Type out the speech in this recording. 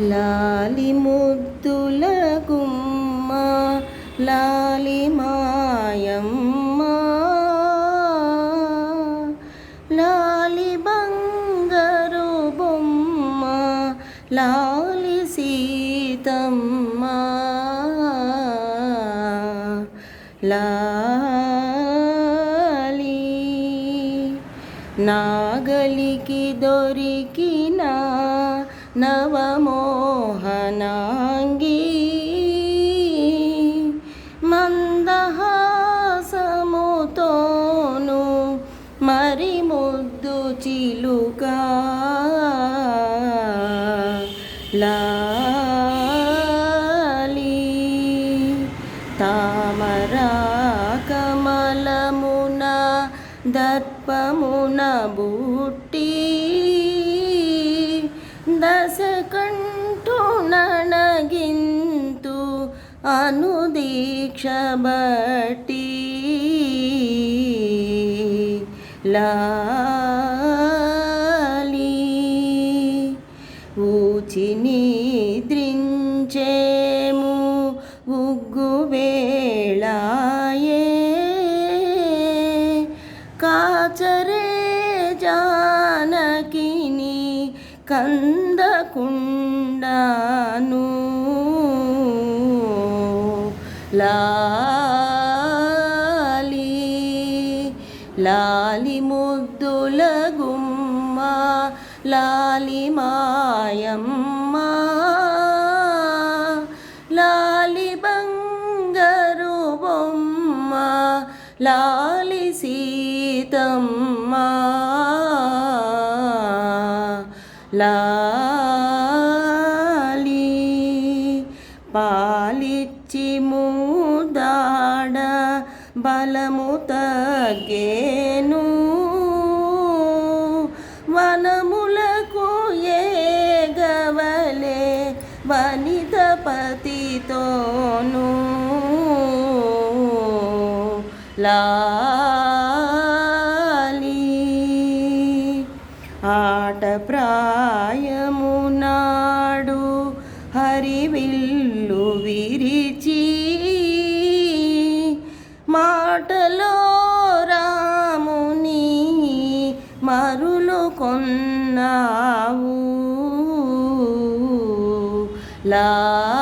లాలి ముద్దుల గుమ్మ లాలి మాయమ్మ లాలి బంగారు బొమ్మ లాలి సీతమ్మ. లాలి నాగలికి దొరికిన నవమో ಮರಿ ಮುದ್ದು ಚಿಲುಕ. ಲಿ ತಾಮರ ಕಮಲ ಮುನ ದತ್ಪ ಮುನ ಬುಟ್ಟಿ. ದಸ ಕಂಠು ನನಗಿಂತು ಅನುದೀಕ್ಷಟಿ లాలి ఊచి నిద్రించేము ఉగ్గు కాచరే జానకిని కందకుండాను. లా లాలి ముద్దుల గుమ్మ లాలి మాయమ్మ. లాలి బంగరు బొమ్మ లాలి సీతమ్మ. లాలి పాలిచ్చి మూదాడ బలము తగ్గేను. వనములకు ఏగవలే వనిత పతితోను. లాలి ఆట ప్రాయము హరివిల్లు కొన్నావు. లా